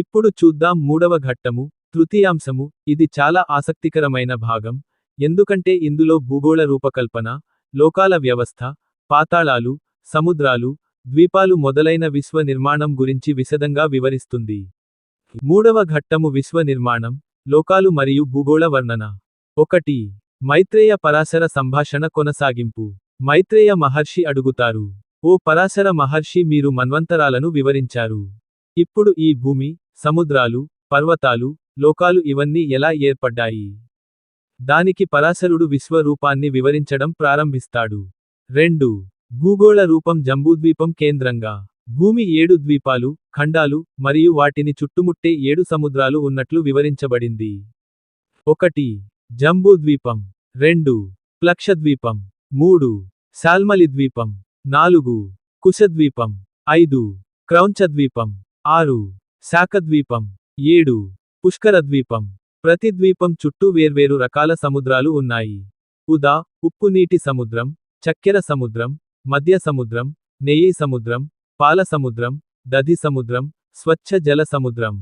ఇప్పుడు చూద్దాం మూడవ ఘట్టము తృతీయాంశము. ఇది చాలా ఆసక్తికరమైన భాగం ఎందుకంటే ఇందులో భూగోళ రూపకల్పన లోకాల వ్యవస్థ పాతాళాలు సముద్రాలు ద్వీపాలు మొదలైన విశ్వ నిర్మాణం గురించి విశదంగా వివరిస్తుంది. మూడవ ఘట్టము విశ్వ నిర్మాణం లోకాలు మరియు భూగోళ వర్ణన. ఒకటి మైత్రేయ పరాశర సంభాషణ కొనసాగింపు. మైత్రేయ మహర్షి అడుగుతారు ఓ పరాశర మహర్షి మీరు మన్వంతరాలను వివరించారు. ఇప్పుడు ఈ భూమి సముద్రాలు పర్వతాలు లోకాలు ఇవన్నీ ఎలా ఏర్పడ్డాయి? దానికి పరాశరుడు విశ్వరూపాన్ని వివరించడం ప్రారంభిస్తాడు. రెండు. భూగోళ రూపం జంబూద్వీపం కేంద్రంగా. భూమి ఏడు ద్వీపాలు ఖండాలు మరియు వాటిని చుట్టుముట్టే ఏడు సముద్రాలు ఉన్నట్లు వివరించబడింది. ఒకటి. జంబూద్వీపం. రెండు. ప్లక్షద్వీపం. మూడు. శాల్మలి ద్వీపం నాలుగు. కుశద్వీపం. ఐదు. క్రౌంచద్వీపం. ఆరు. శాఖద్వీపం. ఏడు. పుష్కరద్వీపం. ప్రతి ద్వీపం చుట్టూ వేర్వేరు రకాల సముద్రాలు ఉన్నాయి. ఉదా ఉప్పు నీటి సముద్రం చక్కెర సముద్రం మధ్య సముద్రం నెయ్యి సముద్రం పాల సముద్రం దధి సముద్రం స్వచ్ఛ జల సముద్రం.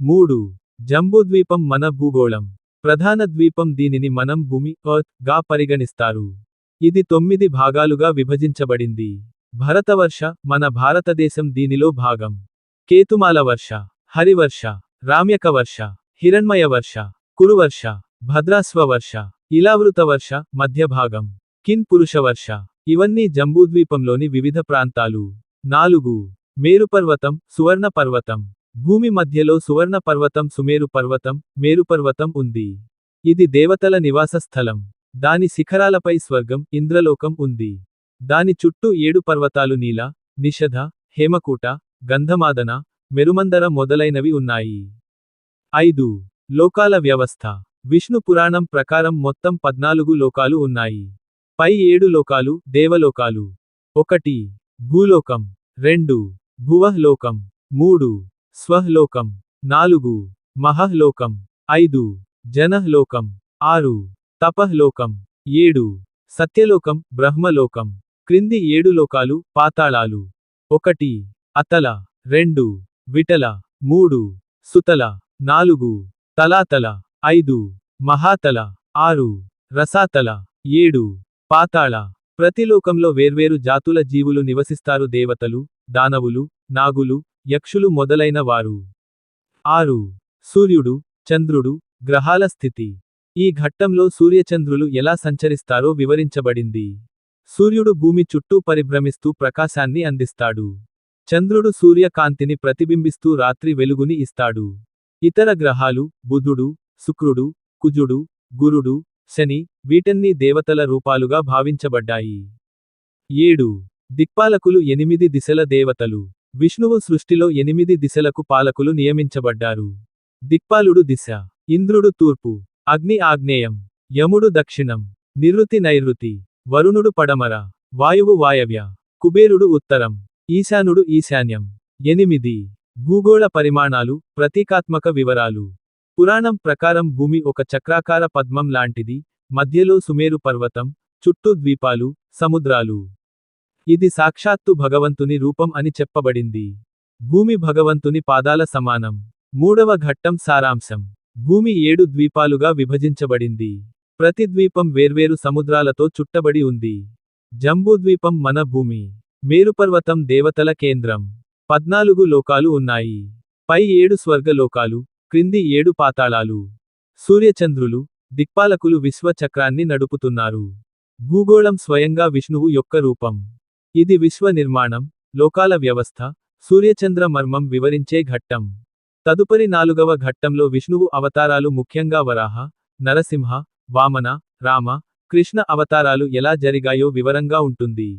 మూడు. జంబూద్వీపం మన భూగోళం. ప్రధాన ద్వీపం దీనిని మనం భూమి గా పరిగణిస్తారు. ఇది తొమ్మిది భాగాలుగా విభజించబడింది. భరతవర్ష మన భారతదేశం దీనిలో భాగం. కేతుమాల వర్ష హరివర్ష రామ్యక వర్ష హిరణ్మయ వర్ష కురువర్ష భద్రాస్వ వర్ష ఇలావృత వర్ష మధ్య భాగం కిన్ పురుష వర్ష. ఇవన్నీ జంబూద్వీపంలోని వివిధ ప్రాంతాలు. నాలుగు. మేరుపర్వతం సువర్ణ పర్వతం భూమి మధ్యలో సువర్ణ పర్వతం సుమేరు పర్వతం మేరుపర్వతం ఉంది. ఇది దేవతల నివాస స్థలం. దాని శిఖరాలపై స్వర్గం ఇంద్రలోకం ఉంది. దాని చుట్టూ ఏడు పర్వతాలు నీల నిషధ హేమకూట గంధమాదన మెరుమందర మొదలైనవి ఉన్నాయి. ఐదు. లోకాల వ్యవస్థ. విష్ణు పురాణం ప్రకారం మొత్తం పద్నాలుగు లోకాలు ఉన్నాయి. పై ఏడు లోకాలు దేవలోకాలు. ఒకటి. భూలోకం. రెండు. భువహ్లోకం. మూడు. స్వహ్లోకం. నాలుగు. మహహ్లోకం. ఐదు. జనహ్లోకం. ఆరు. తపహ్లోకం. ఏడు. సత్యలోకం. బ్రహ్మలోకం. క్రింది ఏడు లోకాలు పాతాళాలు. ఒకటి. అతల. రెండు. విటల మూడు సుతల నాలుగు తలాతల ఐదు మహాతల ఆరు రసాతల ఏడు పాతాళ. ప్రతిలోకంలో వేర్వేరు జాతుల జీవులు నివసిస్తారు దేవతలు దానవులు నాగులు యక్షులు మొదలైన వారు. ఆరు సూర్యుడు చంద్రుడు గ్రహాల స్థితి. ఈ ఘట్టంలో సూర్యచంద్రులు ఎలా సంచరిస్తారో వివరించబడింది. సూర్యుడు భూమి చుట్టూ పరిభ్రమిస్తూ ప్రకాశాన్ని అందిస్తాడు. చంద్రుడు సూర్యకాంతిని ప్రతిబింబిస్తూ రాత్రి వెలుగుని ఇస్తాడు. ఇతర గ్రహాలు బుధుడు శుక్రుడు కుజుడు గురుడు శని వీటన్ని దేవతల రూపాలుగా భావించబడ్డాయి. ఏడు. దిక్పాలకులు ఎనిమిది దిశల దేవతలు. విష్ణువు సృష్టిలో ఎనిమిది దిశలకు పాలకులు నియమించబడ్డారు. దిక్పాలుడు దిశ. ఇంద్రుడు తూర్పు. అగ్ని ఆగ్నేయం. యముడు దక్షిణం. నిరుతి నైరుతి. వరుణుడు పడమర. వాయువు వాయవ్య. కుబేరుడు ఉత్తరం. ఈశానుడు ఈశాన్యం. ఎనిమిది. భూగోళ పరిమాణాలు ప్రతీకాత్మక వివరాలు. పురాణం ప్రకారం భూమి ఒక చక్రాకార పద్మం లాంటిది మధ్యలో సుమేరు పర్వతం చుట్టూ ద్వీపాలు సముద్రాలు. ఇది సాక్షాత్తు భగవంతుని రూపం అని చెప్పబడింది. భూమి భగవంతుని పాదాల సమానం. మూడవ ఘట్టం సారాంశం. భూమి ఏడు ద్వీపాలుగా విభజించబడింది. ప్రతి ద్వీపం వేర్వేరు సముద్రాలతో చుట్టబడి ఉంది. జంబూద్వీపం మన భూమి. మేరుపర్వతం దేవతల కేంద్రం. పద్నాలుగు లోకాలు ఉన్నాయి. పై ఏడు స్వర్గలోకాలు క్రింది ఏడు పాతాళాలు. సూర్యచంద్రులు దిక్పాలకులు విశ్వచక్రాన్ని నడుపుతున్నారు. భూగోళం స్వయంగా విష్ణువు యొక్క రూపం. ఇది విశ్వ నిర్మాణం లోకాల వ్యవస్థ సూర్యచంద్ర మర్మం వివరించే ఘట్టం. తదుపరి నాలుగవ ఘట్టంలో విష్ణువు అవతారాలు ముఖ్యంగా వరాహ నరసింహ వామన రామ కృష్ణ అవతారాలు ఎలా జరిగాయో వివరంగా ఉంటుంది.